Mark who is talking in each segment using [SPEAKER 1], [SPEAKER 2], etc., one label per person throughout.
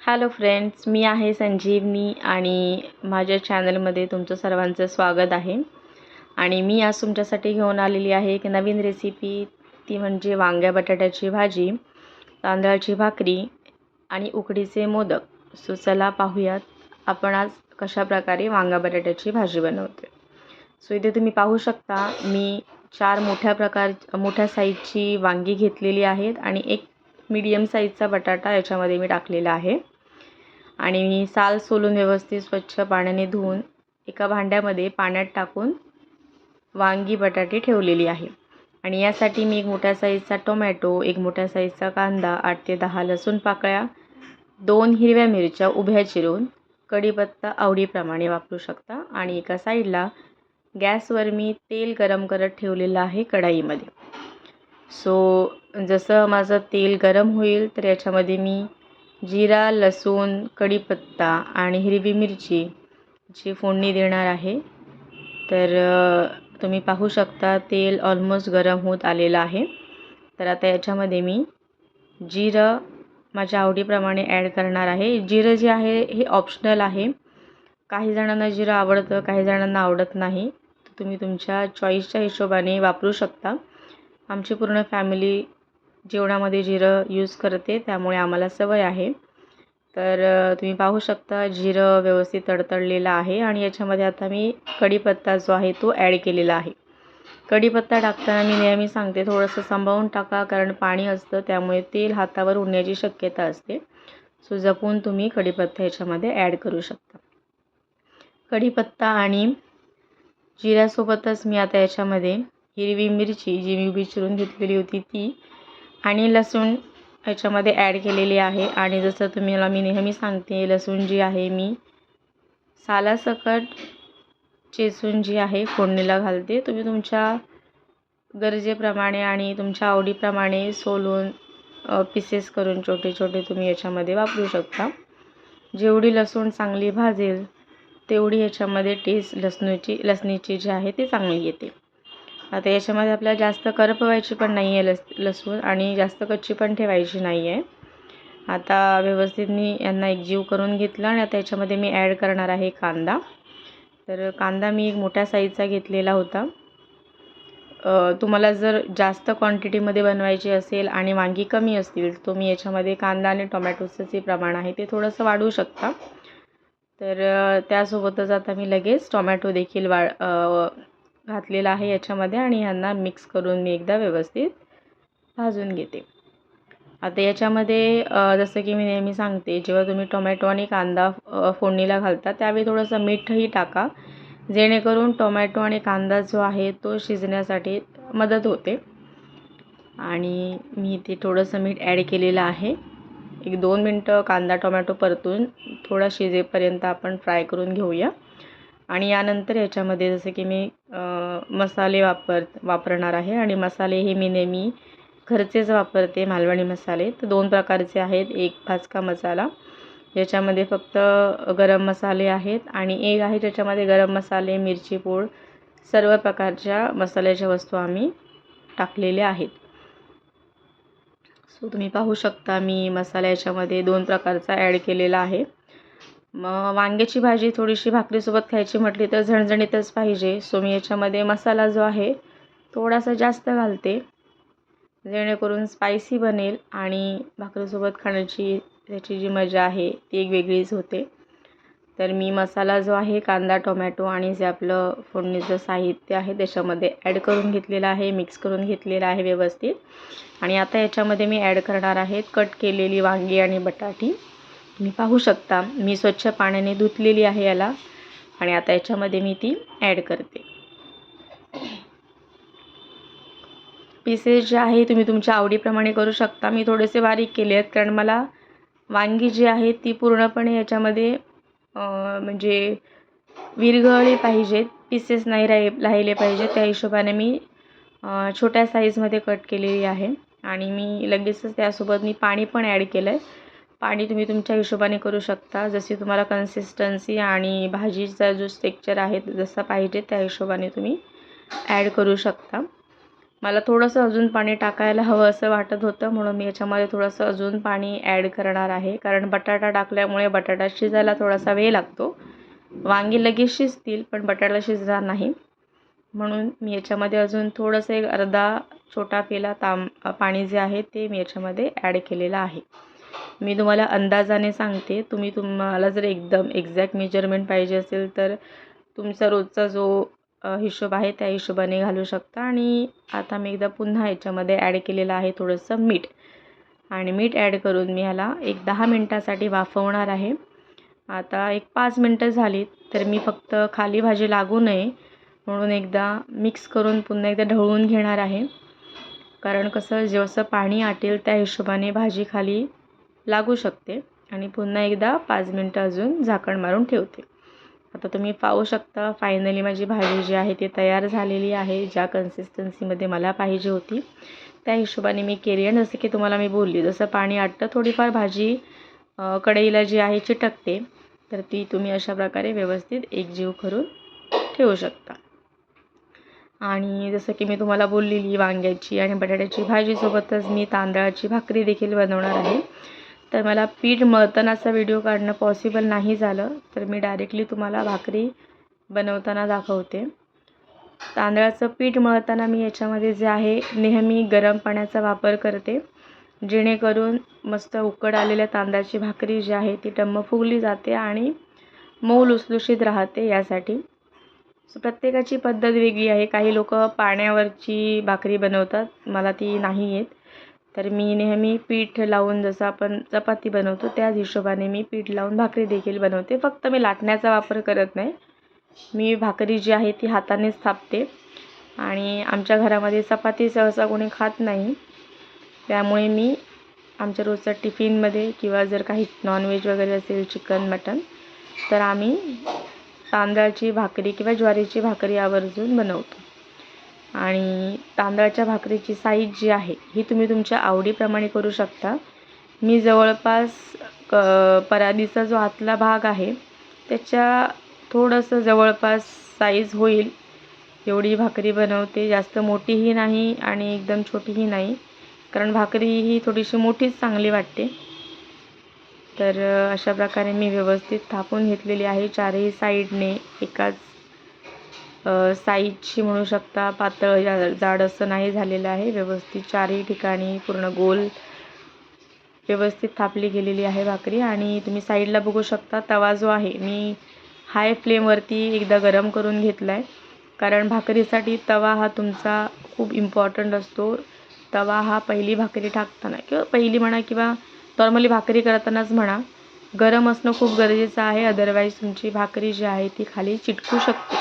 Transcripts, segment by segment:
[SPEAKER 1] Hello friends मी आहे संजीवनी आणि माझ्या चॅनलमध्ये तुमचं सर्वांचं स्वागत आहे. आणि मी आज तुमच्यासाठी घेऊन आलेली आहे एक नवीन रेसिपी ती म्हणजे वांग्या बटाट्याची भाजी तांदळाची भाकरी आणि उकडीचे मोदक. सो चला पाहूयात आपण आज कशा प्रकारे वांगा बटाट्याची भाजी बनवते सो इथे तुम्ही पाहू शकता मी चार मोठ्या प्रकार मोठ्या साईजची वांगी घेतलेली आहेत आणि एक मीडियम साईजचा बटाटा याच्यामध्ये मी टाकलेला आहे. आणि मी साल सोलून व्यवस्थित स्वच्छ पाण्याने धुवून एका भांड्यामध्ये पाण्यात टाकून वांगी बटाटे ठेवलेली आहे. आणि यासाठी मी एक मोठ्या साईजचा टोमॅटो एक मोठ्या साईजचा कांदा आठ ते दहा लसूण पाकळ्या दोन हिरव्या मिरच्या उभ्या चिरून कढीपत्ता आवडीप्रमाणे वापरू शकता. आणि एका साईडला गॅसवर मी तेल गरम करत ठेवलेलं आहे कढाईमध्ये. सो जसं माझं तेल गरम होईल तर याच्यामध्ये मी जिरा लसूण कढीपत्ता आणि हिरवी मिरची ची फोडणी देणार आहे. तर तुम्ही पाहू शकता तेल ऑलमोस्ट गरम होत आलेलं आहे. तर आता याच्यामध्ये मी जिरं माझ्या आवडीप्रमाणे ॲड करणार आहे. जिरं जे आहे हे ऑप्शनल आहे. काही जणांना जिरं आवडतं काही जणांना आवडत नाही. तर तुम्ही तुमच्या चॉईसच्या हिशोबाने वापरू शकता. आमची पूर्ण फॅमिली जेवणामध्ये जिरं यूज करते त्यामुळे आम्हाला सवय आहे. तर तुम्ही पाहू शकता जिरं व्यवस्थित तडतडलेलं आहे आणि याच्यामध्ये आता मी कढीपत्ता जो आहे तो ॲड केलेला आहे. कढीपत्ता टाकताना मी नेहमी सांगते थोडंसं सांभाळून टाका कारण पाणी असतं त्यामुळे तेल हातावर उडण्याची शक्यता असते. सो जपून तुम्ही कढीपत्ता याच्यामध्ये ॲड करू शकता. कढीपत्ता आणि जिऱ्यासोबतच मी आता याच्यामध्ये हिरवी मिरची जी मी विचरून चिरून घेतलेली होती ती आणि लसूण ह्याच्यामध्ये ॲड केलेली आहे. आणि जसं तुम्हाला मी नेहमी सांगते लसूण जी आहे मी सालासकट चेसून जी आहे फोडणीला घालते. तुम्ही तुमच्या गरजेप्रमाणे आणि तुमच्या आवडीप्रमाणे सोलून पीसेस करून छोटे छोटे तुम्ही याच्यामध्ये वापरू शकता. जेवढी लसूण चांगली भाजेल तेवढी याच्यामध्ये टेस्ट लसणीची लसणीची जी आहे ती चांगली येते. आता याच्यामध्ये आपल्याला जास्त करपवायची पण नाही आहे लस लसूण आणि जास्त कच्ची पण ठेवायची नाही आहे आता व्यवस्थित मी यांना एकजीव करून घेतलं आणि आता याच्यामध्ये मी ॲड करणार आहे कांदा. तर कांदा मी एक मोठ्या साईजचा घेतलेला होता. तुम्हाला जर जास्त क्वांटिटीमध्ये बनवायची असेल आणि वांगी कमी असतील तर तुम्ही याच्यामध्ये कांदा आणि टोमॅटोचं जे प्रमाण आहे ते थोडंसं वाढवू शकता. तर त्यासोबतच आता मी लगेच टोमॅटो देखील वा घातलेला आहे याच्यामध्ये आणि ह्यांना मिक्स करून मी एकदा व्यवस्थित भाजून घेते. आता याच्यामध्ये जसं की मी नेहमी सांगते जेव्हा तुम्ही टोमॅटो आणि कांदा फोडणीला घालता त्यावेळी थोडंसं मीठही टाका जेणेकरून टोमॅटो आणि कांदा जो आहे तो शिजण्यासाठी मदत होते. आणि मी ते थोडंसं मीठ ॲड केलेलं आहे. एक दोन मिनटं कांदा टोमॅटो परतून थोडा शिजेपर्यंत आपण फ्राय करून घेऊया. आणि यानंतर याच्यामध्ये जसं की मी मसाले वापर वापरणार आहे आणि मसाले हे मी नेहमी घरचेच वापरते मालवणी मसाले. तर दोन प्रकारचे आहेत एक भाजका मसाला ज्याच्यामध्ये फक्त गरम मसाले आहेत आणि एक आहे ज्याच्यामध्ये गरम मसाले मिरची पूड सर्व प्रकारच्या मसाल्याच्या वस्तू आम्ही टाकलेल्या आहेत. सो तुम्ही पाहू शकता मी मसाला याच्यामध्ये दोन प्रकारचा ॲड केलेला आहे. मग वांग्याची भाजी थोडीशी भाकरीसोबत खायची म्हटली तर झणझणीतच पाहिजे. सो मी याच्यामध्ये मसाला जो आहे थोडासा जास्त घालते. जेणेकरून स्पायसी बनेल आणि भाकरीसोबत खाण्याची त्याची जी मजा आहे ती एक वेगळीच होते. तर मी मसाला जो आहे कांदा टोमॅटो आणि जे आपलं फोडणीचं साहित्य आहे त्याच्यामध्ये ॲड करून घेतलेलं आहे मिक्स करून घेतलेलं आहे व्यवस्थित. आणि आता याच्यामध्ये मी ॲड करणार आहे कट केलेली वांगी आणि बटाटी. तुम्ही पाहू शकता. मी स्वच्छ पाण्याने धुतलेली आहे याला आणि आता याच्यामध्ये मी ती ॲड करते. पीसेस जे आहे तुम्ही तुमच्या आवडीप्रमाणे करू शकता. मी थोडेसे बारीक केले आहेत कारण मला वांगी जी आहे ती पूर्णपणे याच्यामध्ये म्हणजे विरघळली पाहिजेत पीसेस नाही राहि राहिले पाहिजेत त्या हिशोबाने मी छोट्या साईजमध्ये कट केलेली आहे. आणि मी लगेचच त्यासोबत मी पाणी पण ॲड केलं आहे पाणी तुम्ही तुमच्या हिशोबाने करू शकता. जशी तुम्हाला कन्सिस्टन्सी आणि भाजीचा जो स्टेक्चर आहे जसा पाहिजे त्या हिशोबाने तुम्ही ॲड करू शकता. मला थोडंसं अजून पाणी टाकायला हवं असं वाटत होतं म्हणून मी याच्यामध्ये थोडंसं अजून पाणी ॲड करणार आहे. कारण बटाटा टाकल्यामुळे बटाटा शिजायला थोडासा वेळ लागतो. वांगी लगेच शिजतील पण बटाटा शिजणार नाही. म्हणून मी याच्यामध्ये अजून थोडंसं एक अर्धा छोटा पेला ताम पाणी जे आहे ते मी याच्यामध्ये ॲड केलेलं आहे. मी तुम्हाला अंदाजाने सांगते. तुम्ही तुम्हाला जर एकदम एक्झॅक्ट मेजरमेंट पाहिजे असेल तर तुमचा रोजचा जो हिशोब आहे त्या हिशोबाने घालू शकता. आणि आता मी एकदा पुन्हा याच्यामध्ये ॲड केलेलं आहे थोडंसं मीठ. आणि मीठ ॲड करून मी ह्याला एक दहा मिनटासाठी वाफवणार आहे. आता एक पाच मिनटं झाली तर मी फक्त खाली भाजी लागू नये म्हणून एकदा मिक्स करून पुन्हा एकदा ढवळून घेणार आहे. कारण कसं जसं पाणी आटेल त्या हिशोबाने भाजी खाली लागू शकते. आणि पुन्हा एकदा पाच मिनटं अजून झाकण मारून ठेवते. आता तुम्ही पाहू शकता फायनली माझी भाजी जी आहे ती तयार झालेली आहे ज्या कन्सिस्टन्सीमध्ये मला पाहिजे होती. त्या हिशोबाने मी केली आणि जसं की तुम्हाला मी बोलली जसं पाणी आटतं थोडीफार भाजी कढईला जी आहे चिटकते तर ती तुम्ही अशा प्रकारे व्यवस्थित एकजीव करून ठेवू शकता. आणि जसं की मी तुम्हाला बोललेली वांग्याची आणि बटाट्याची भाजीसोबतच मी तांदळाची भाकरी देखील बनवणार आहे. तर मला पीठ मळतानाचा व्हिडिओ काढणं पॉसिबल नाही झालं. तर मी डायरेक्टली तुम्हाला भाकरी बनवताना दाखवते. तांदळाचं पीठ मळताना मी याच्यामध्ये जे आहे नेहमी गरम पाण्याचा वापर करते. जेणेकरून मस्त उकड आलेल्या तांदळाची भाकरी जी आहे ती टम्म फुगली जाते आणि मऊ लुसलुशीत राहते यासाठी. प्रत्येकाची पद्धत वेगळी आहे. काही लोक पाण्यावरची भाकरी बनवतात. मला ती नाही येत. तर मी नेहमी पीठ लावून जसं आपण चपाती बनवतो त्याच हिशोबाने मी पीठ लावून भाकरी देखील बनवते. फक्त मी लाटण्याचा वापर करत नाही. मी भाकरी जी आहे ती हातानेच थापते आणि आमच्या घरामध्ये चपाती सहसा कोणी खात नाही. त्यामुळे मी आमच्या रोजच्या टिफिनमध्ये किंवा जर काही नॉनव्हेज वगैरे असेल चिकन मटन तर आम्ही तांदळाची भाकरी किंवा ज्वारीची भाकरी आवर्जून बनवतो. आणि तांदळाच्या भाकरीची साईज जी आहे ही तुम्ही तुमच्या आवडीप्रमाणे करू शकता. मी जवळपास क परादीचा जो आतला भाग आहे त्याच्या थोडंसं जवळपास साईज होईल. एवढी भाकरी बनवते जास्त मोठीही नाही आणि एकदम छोटीही नाही. कारण भाकरी ही थोडीशी मोठीच चांगली वाटते. तर अशा प्रकारे मी व्यवस्थित थापून घेतलेली आहे चारही साईडने एकाच साईजची म्हणू शकता पातळ जाड असं नाही झालेलं आहे. व्यवस्थित चारही ठिकाणी पूर्ण गोल व्यवस्थित थापली गेलेली आहे भाकरी. आणि तुम्ही साईडला बघू शकता तवा जो आहे मी हाय फ्लेमवरती एकदा गरम करून घेतला आहे कारण भाकरीसाठी तवा हा तुमचा खूप इम्पॉर्टंट असतो. तवा हा पहिली भाकरी टाकताना किंवा पहिली म्हणा किंवा नॉर्मली भाकरी करतानाच म्हणा गरम असणं खूप गरजेचं आहे. अदरवाईज तुमची भाकरी जी आहे ती खाली चिटकू शकते.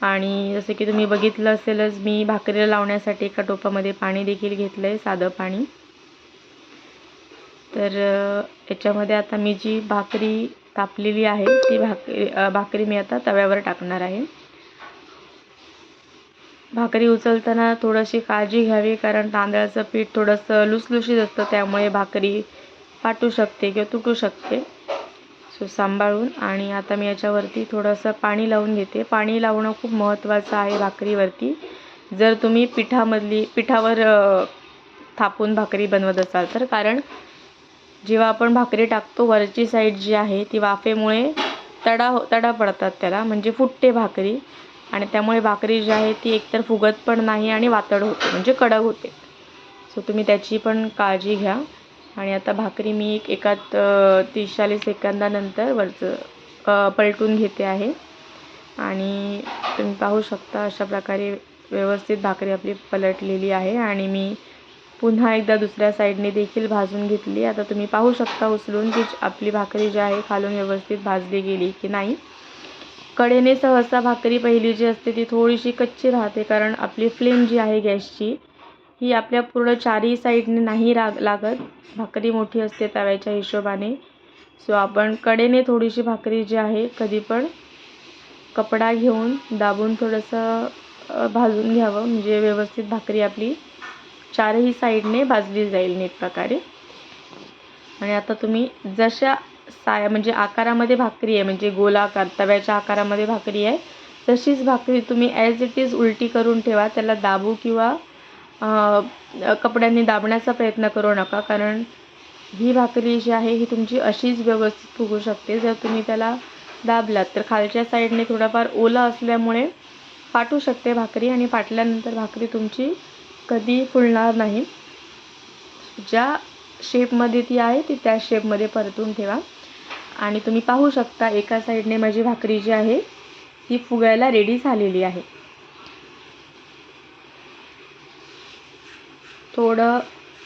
[SPEAKER 1] आणि जसं की तुम्ही बघितलं असेलच मी भाकरीला लावण्यासाठी एका टोपामध्ये पाणी देखील घेतलं आहे साधं पाणी. तर याच्यामध्ये आता मी जी भाकरी तापलेली आहे ती भाकरी भाकरी मी आता तव्यावर टाकणार आहे. भाकरी उचलताना थोडीशी काळजी घ्यावी कारण तांदळाचं पीठ थोडंसं लुसलुशीत असतं त्यामुळे भाकरी फाटू शकते किंवा तुटू शकते. सो सांभाळून आणि आता मी याच्यावरती थोडंसं पाणी लावून घेते. पाणी लावणं खूप महत्त्वाचं आहे भाकरीवरती. जर तुम्ही पिठामधली पिठावर थापून भाकरी बनवत असाल तर कारण जेव्हा आपण भाकरी टाकतो वरची साईड जी आहे ती वाफेमुळे तडा हो- तडा पडतात त्याला म्हणजे फुटते भाकरी. आणि त्यामुळे भाकरी जी आहे ती एकतर फुगत पण नाही आणि वातड होते म्हणजे कडक होते. सो तुम्ही त्याची पण काळजी घ्या. आणि आता भाकरी मी एक एकात तीस चाळीस सेकंदानंतर वरचं पलटून घेते आहे. आणि तुम्ही पाहू शकता अशा प्रकारे व्यवस्थित भाकरी आपली पलटलेली आहे. आणि मी पुन्हा एकदा दुसऱ्या साईडने देखील भाजून घेतली. आता तुम्ही पाहू शकता उचलून की आपली भाकरी जी आहे खालून व्यवस्थित भाजली गेली की नाही. कडेने सहसा भाकरी पहिली जी असते ती थोडीशी कच्ची राहते कारण आपली फ्लेम जी आहे गॅसची ही आपल्या पूर्ण चारही साईडने नाही राग लागत. भाकरी मोठी असते तव्याच्या हिशोबाने. सो आपण कडेने थोडीशी भाकरी जी आहे कधी पण कपडा घेऊन दाबून थोडंसं भाजून घ्यावं. म्हणजे व्यवस्थित भाकरी आपली चारही साईडने भाजली जाईल नीट प्रकारे. आणि आता तुम्ही जशा साया म्हणजे आकारामध्ये भाकरी आहे म्हणजे गोलाकार तव्याच्या आकारामध्ये भाकरी आहे तशीच भाकरी तुम्ही ॲज इट इज उलटी करून ठेवा. त्याला दाबू किंवा कपड्यांनी दाबण्याचा प्रयत्न करू नका कारण ही भाकरी जी आहे ही तुमची अशीच व्यवस्थित फुगू शकते. जर तुम्ही त्याला दाबलात तर खालच्या साईडने थोडाफार ओला असल्यामुळे फाटू शकते भाकरी आणि फाटल्यानंतर भाकरी तुमची कधी फुलणार नाही. ज्या शेपमध्ये ती आहे ती त्या शेपमध्ये परतून ठेवा. आणि तुम्ही पाहू शकता एका साईडने माझी भाकरी जी आहे ती फुगायला रेडी झालेली आहे. थोडं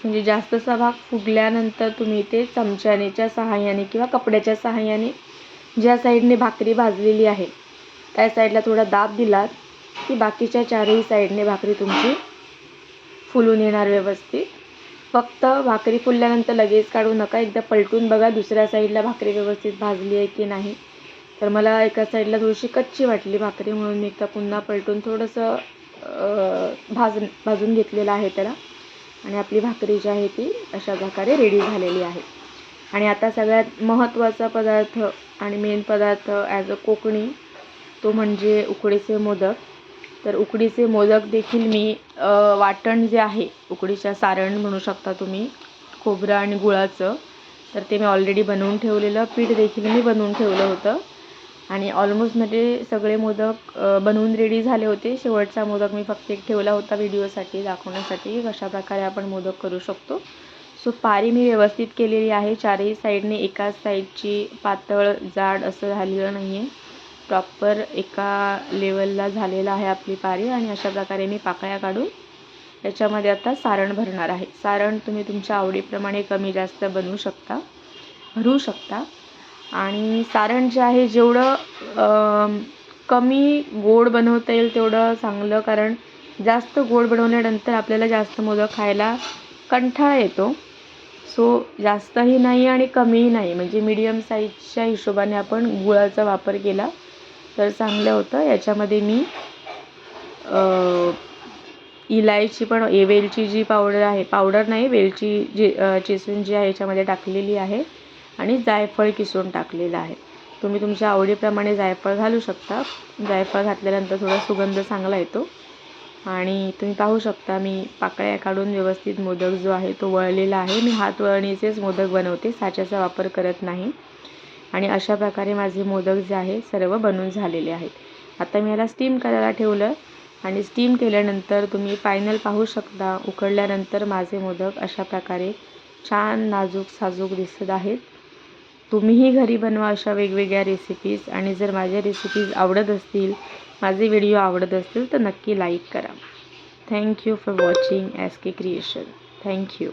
[SPEAKER 1] म्हणजे जास्तचा भाग फुगल्यानंतर तुम्ही ते चमच्यानेच्या सहाय्याने किंवा कपड्याच्या सहाय्याने ज्या साईडने भाकरी भाजलेली आहे त्या साईडला थोडा दाब दिलात की बाकीच्या चारही साईडने भाकरी तुमची फुलून येणार व्यवस्थित. फक्त भाकरी फुलल्यानंतर लगेच काढू नका एकदा पलटून बघा दुसऱ्या साईडला भाकरी व्यवस्थित भाजली आहे की नाही. तर मला एका साईडला थोडीशी कच्ची वाटली भाकरी म्हणून मी एकदा पुन्हा पलटून थोडंसं भाज भाजून घेतलेलं आहे त्याला. आणि आपली भाकरी जी आहे ती अशा प्रकारे रेडी झालेली आहे. आणि आता सगळ्यात महत्त्वाचा पदार्थ आणि मेन पदार्थ ॲज अ कोकणी तो म्हणजे उकडीचे मोदक. तर उकडीचे मोदक देखील मी वाटण जे आहे उकडीच्या सारण म्हणू शकता तुम्ही खोबरं आणि गुळाचं तर ते मी ऑलरेडी बनवून ठेवलेलं पीठ देखील मी बनवून ठेवलं होतं. आणि ऑलमोस्ट म्हणजे सगळे मोदक बनवून रेडी झाले होते. शेवटचा मोदक मी फक्त एक ठेवला होता व्हिडिओसाठी दाखवण्यासाठी. कशा प्रकारे आपण मोदक करू शकतो. सो पारी मी व्यवस्थित केलेली आहे. चारही साईडने एकाच साईडची पातळ जाड असं झालेलं नाही आहे प्रॉपर एका लेवलला झालेलं आहे आपली पारी आणि अशा प्रकारे मी पाकळ्या काढून याच्यामध्ये आता सारण भरणार आहे. सारण तुम्ही तुमच्या आवडीप्रमाणे कमी जास्त बनवू शकता भरू शकता. आणि सारण जे आहे जेवढं कमी गोड बनवता येईल तेवढं चांगलं कारण जास्त गोड बनवल्यानंतर आपल्याला जास्त मोदक खायला कंठाळा येतो. सो जास्तही नाही आणि कमीही नाही. म्हणजे मीडियम साईजच्या हिशोबाने आपण गुळाचा वापर केला तर चांगलं होतं. याच्यामध्ये मी इलायची पण ए वेलची जी पावडर आहे पावडर नाही वेलची जी चिसून जी आहे याच्यामध्ये टाकलेली आहे. आणि जायफळ किसून टाकलेलं आहे. तुम्ही तुमच्या आवडीप्रमाणे जायफळ घालू शकता. जायफळ घातल्यानंतर थोडा सुगंध चांगला येतो. आणि तुम्ही पाहू शकता मी पाकळ्या काढून व्यवस्थित मोदक जो आहे तो वळलेला आहे. मी हात वळणीचेच मोदक बनवते साच्याचा वापर करत नाही. आणि अशा प्रकारे माझे मोदक जे आहे सर्व बनून झालेले आहेत. आता मी याला स्टीम करायला ठेवलं. आणि स्टीम केल्यानंतर तुम्ही फायनल पाहू शकता उकडल्यानंतर माझे मोदक अशा प्रकारे छान नाजूक साजूक दिसत आहेत. तुम्हीही घरी बनवा अशा वेगवेगळ्या रेसिपीज आणि जर माझ्या रेसिपीज आवडत असतील माझे व्हिडिओ आवडत असतील तर नक्की लाईक करा. Thank you for watching S K creation thank you